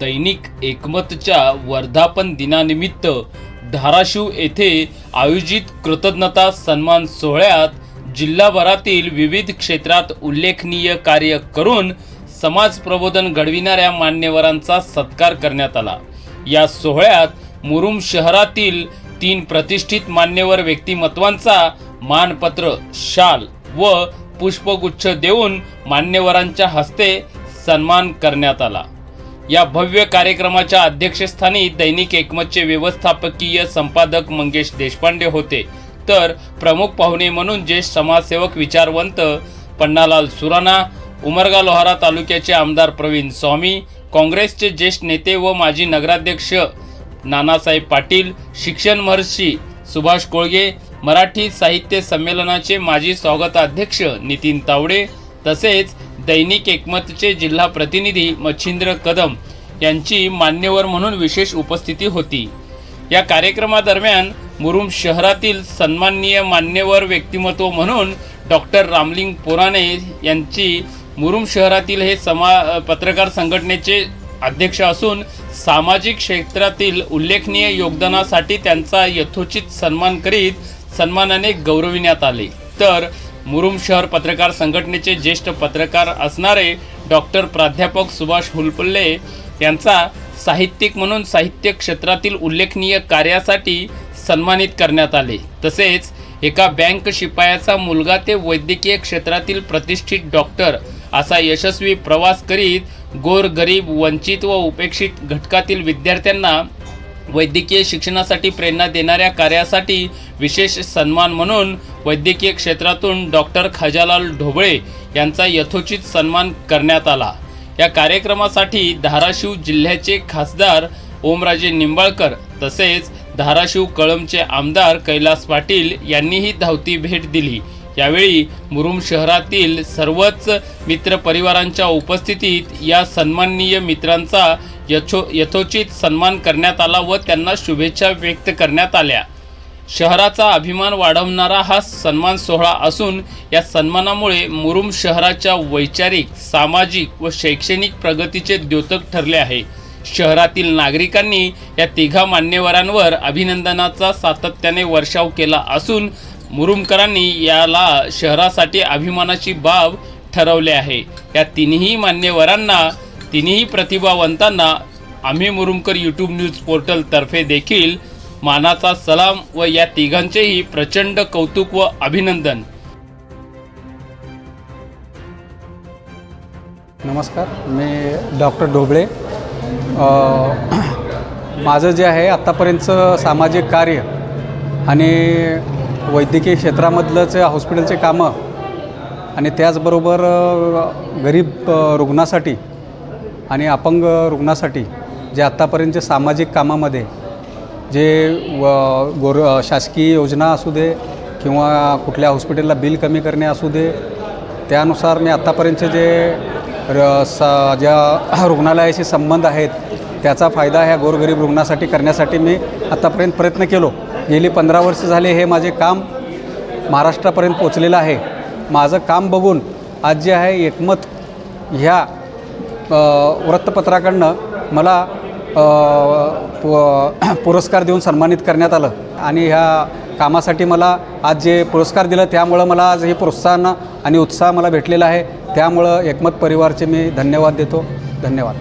दैनिक एकमतच्या वर्धापन दिनानिमित्त धाराशिव येथे आयोजित कृतज्ञता सन्मान सोहळ्यात जिल्हाभरातील विविध क्षेत्रात उल्लेखनीय कार्य करून समाज प्रबोधन घडविणाऱ्या मान्यवरांचा सत्कार करण्यात आला. या सोहळ्यात मुरुम शहरातील तीन प्रतिष्ठित मान्यवर व्यक्तिमत्वांचा मानपत्र शाल व पुष्पगुच्छ देऊन मान्यवरांच्या हस्ते सन्मान करण्यात आला. या भव्य कार्यक्रमाच्या अध्यक्षस्थानी दैनिक एकमतचे व्यवस्थापकीय संपादक मंगेश देशपांडे होते. तर प्रमुख पाहुणे म्हणून ज्येष्ठ समाजसेवक विचारवंत पन्नालाल सुराणा उमरगा लोहारा तालुक्याचे आमदार प्रवीण स्वामी काँग्रेसचे ज्येष्ठ नेते व माजी नगराध्यक्ष नानासाहेब पाटील शिक्षण महर्षी सुभाष कोळगे मराठी साहित्य संमेलनाचे माजी स्वागताध्यक्ष नितीन तावडे तसेच दैनिक एकमतचे जिल्हा प्रतिनिधी मच्छिंद्र कदम यांची मान्यवर म्हणून विशेष उपस्थिती होती. या कार्यक्रमादरम्यान मुरुम शहरातील सन्माननीय मान्यवर व्यक्तिमत्व म्हणून डॉक्टर रामलिंग पुराणे यांची मुरुम शहरातील हे समा पत्रकार संघटनेचे अध्यक्ष असून सामाजिक क्षेत्रातील उल्लेखनीय योगदानासाठी त्यांचा यथोचित सन्मान करीत सन्मानाने गौरविण्यात आले. तर मुरुम शहर पत्रकार संघटनेचे ज्येष्ठ पत्रकार असणारे डॉक्टर प्राध्यापक सुभाष हुलपल्ले यांचा साहित्यिक म्हणून साहित्य क्षेत्रातील उल्लेखनीय कार्यासाठी सन्मानित करण्यात आले. तसेच एका बँक शिपायाचा मुलगा ते वैद्यकीय क्षेत्रातील प्रतिष्ठित डॉक्टर असा यशस्वी प्रवास करीत गोर गरीब वंचित व उपेक्षित घटकातील विद्यार्थ्यांना वैद्यकीय शिक्षणासाठी प्रेरणा देणाऱ्या कार्यासाठी विशेष सन्मान म्हणून वैद्यकीय क्षेत्रातून डॉक्टर खजालाल ढोबळे यांचा यथोचित सन्मान करण्यात आला. या कार्यक्रमासाठी धाराशिव जिल्ह्याचे खासदार ओमराजे निंबाळकर तसेच धाराशिव कळमचे आमदार कैलास पाटील यांनीही धावती भेट दिली. यावेळी मुरुम शहरातील सर्वच मित्र परिवारांच्या उपस्थितीत या सन्माननीय मित्रांचा यथो यथोचित सन्मान करण्यात आला व त्यांना शुभेच्छा व्यक्त करण्यात आल्या. शहराचा अभिमान वाढवणारा हा सन्मान सोहळा असून या सन्मानामुळे मुरुम शहराच्या वैचारिक सामाजिक व शैक्षणिक प्रगतीचे द्योतक ठरले आहे. शहरातील नागरिकांनी या तिघा मान्यवरांवर अभिनंदनाचा सातत्याने वर्षाव केला असून मुरुमकरांनी याला शहरासाठी अभिमानाची बाब ठरवले आहे. या तिन्ही मान्यवरांना तिन्ही प्रतिभावंतांना आम्ही मुरुमकर यूट्यूब न्यूज पोर्टलतर्फे देखील मानाचा सलाम व या तिघांचेही प्रचंड कौतुक व अभिनंदन. नमस्कार मी डॉक्टर ढोबळे. माझं जे आहे आत्तापर्यंतचं सामाजिक कार्य आणि वैद्यकीय क्षेत्रामधलंच हॉस्पिटलचे कामं आणि त्याचबरोबर गरीब रुग्णासाठी आणि अपंग रुग्णासाठी जे आत्तापर्यंतचे सामाजिक कामामध्ये जे व गोर शासकीय योजना असू दे किंवा कुठल्या हॉस्पिटलला बिल कमी करणे असू दे त्यानुसार मी आत्तापर्यंतचे जे र सा ज्या रुग्णालयाशी संबंध आहेत त्याचा फायदा ह्या गोरगरीब रुग्णासाठी करण्यासाठी मी आत्तापर्यंत प्रयत्न केलो. गेली पंधरा वर्ष झाले हे माझे काम महाराष्ट्रापर्यंत पोचलेलं आहे. माझं काम बघून आज जे आहे एकमत ह्या वृत्तपत्राकडनं मला पु पुरस्कार देऊन सन्मानित करण्यात आलं. आणि ह्या कामासाठी मला आज जे पुरस्कार दिलं त्यामुळं मला आज हे प्रोत्साहन आणि उत्साह मला भेटलेला आहे. त्यामुळं एकमत परिवारचे मी धन्यवाद देतो. धन्यवाद.